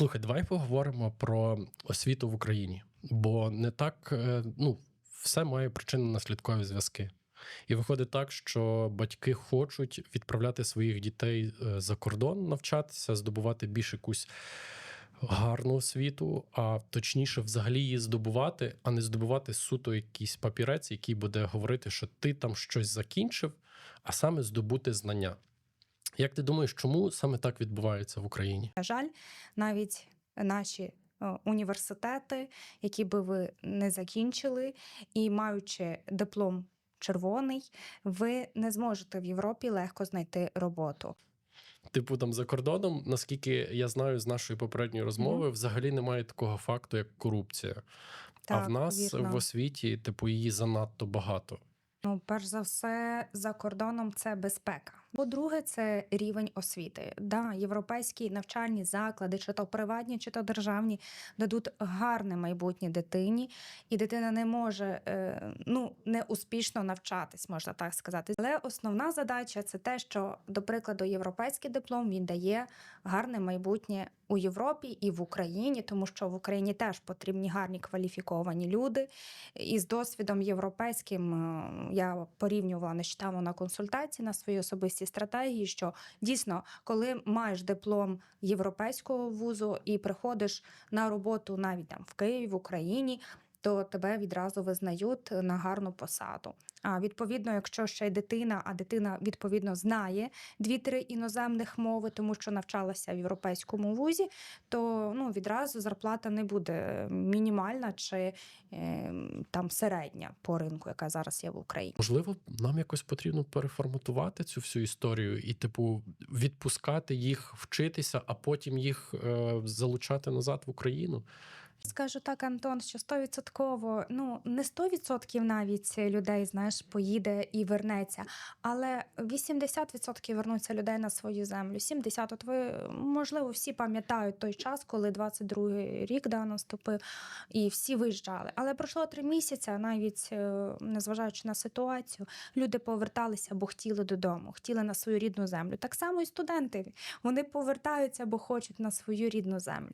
Слухай, давай поговоримо про освіту в Україні, бо не так, е, ну, все має причинно-наслідкові зв'язки. І виходить так, що батьки хочуть відправляти своїх дітей е, за кордон навчатися, здобувати більш якусь гарну освіту, а точніше, взагалі її здобувати, а не здобувати суто якийсь папірець, який буде говорити, що ти там щось закінчив, а саме здобути знання. Як ти думаєш, чому саме так відбувається в Україні? На жаль, навіть наші е, університети, які би ви не закінчили, і маючи диплом червоний, ви не зможете в Європі легко знайти роботу. Типу, там за кордоном, наскільки я знаю з нашої попередньої розмови, взагалі немає такого факту, як корупція. а в нас вірно. в освіті, типу, її занадто багато. Ну, перш за все, за кордоном це безпека. По-друге, це рівень освіти. Да, європейські навчальні заклади, чи то приватні, чи то державні, дадуть гарне майбутнє дитині, і дитина не може е, ну не успішно навчатись, можна так сказати. Але основна задача це те, що, до прикладу, європейський диплом він дає гарне майбутнє у Європі і в Україні, тому що в Україні теж потрібні гарні кваліфіковані люди. І з досвідом європейським е, я порівнювала нещодавно на консультації на своїй особистій стратегії, що дійсно, коли маєш диплом європейського вузу і приходиш на роботу навіть там в Києві, в Україні. То тебе відразу визнають на гарну посаду. А відповідно, якщо ще й дитина, а дитина відповідно знає дві-три іноземних мови, тому що навчалася в європейському вузі, то ну відразу зарплата не буде мінімальна чи е, там середня по ринку, яка зараз є в Україні. Можливо, нам якось потрібно переформатувати цю всю історію і, типу, відпускати їх, вчитися, а потім їх е, залучати назад в Україну. Скажу так, Антон, що стовідсотково, ну не 100% навіть людей, знаєш, поїде і вернеться, але 80% вернуться людей на свою землю. 70%. От ви можливо всі пам'ятають той час, коли 22-й рік да, наступив, і всі виїжджали. Але пройшло три місяці, навіть е, незважаючи на ситуацію, люди поверталися, бо хотіли додому, хотіли на свою рідну землю. Так само і студенти. Вони повертаються, бо хочуть на свою рідну землю.